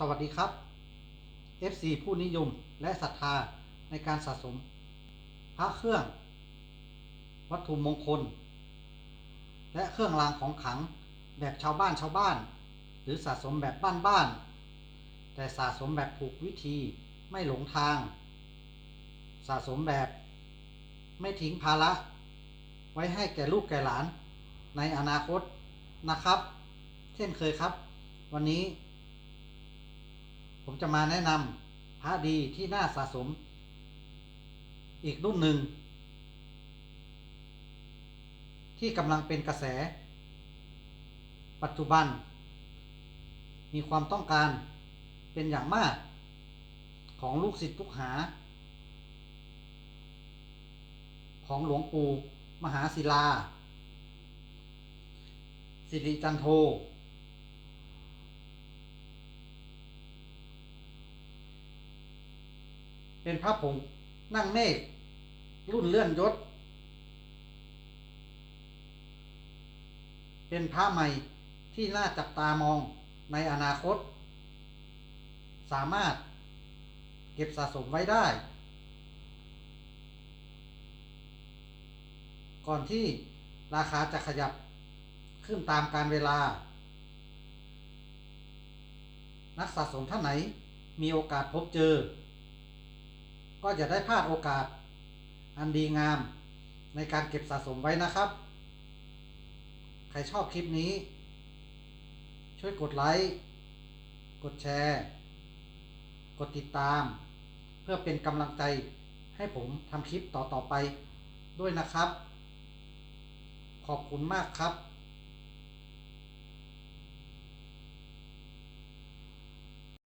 สวัสดีครับ FC ผู้นิยมและศรัทธาในการสะสม พระเครื่อง วัตถุมงคล และเครื่องรางของขลังแบบชาวบ้านชาวบ้าน หรือสะสมแบบบ้านบ้านๆแต่สะสมแบบถูกวิธีไม่หลงทาง สะสมแบบไม่ทิ้งภาระ ไว้ให้แก่ลูกแก่หลานในอนาคตนะครับ เช่นเคยครับ วันนี้ ผมจะมาแนะนำพระดีที่น่าสะสม อีกรุ่นหนึ่ง ที่กำลังเป็นกระแส ปัจจุบัน มีความต้องการเป็นอย่างมาก ของลูกศิษย์ลูกหา ของหลวงปู่มหาศิลา สิริจันโท เป็นพระผงนั่งเมฆรุ่นเลื่อนยศ เป็นพระใหม่ที่น่าจับตามองในอนาคต สามารถเก็บสะสมไว้ได้ ก่อนที่ราคาจะขยับขึ้นตามการเวลา นักสะสมท่านไหนมีโอกาสพบเจอ ก็จะได้พลาดโอกาส อันดีงามในการเก็บสะสมไว้นะครับ ใครชอบคลิปนี้ ช่วยกดไลค์ กดแชร์ กดติดตาม เพื่อเป็นกำลังใจให้ผมทำคลิปต่อ ๆ ไปด้วยนะครับ ขอบคุณมากครับ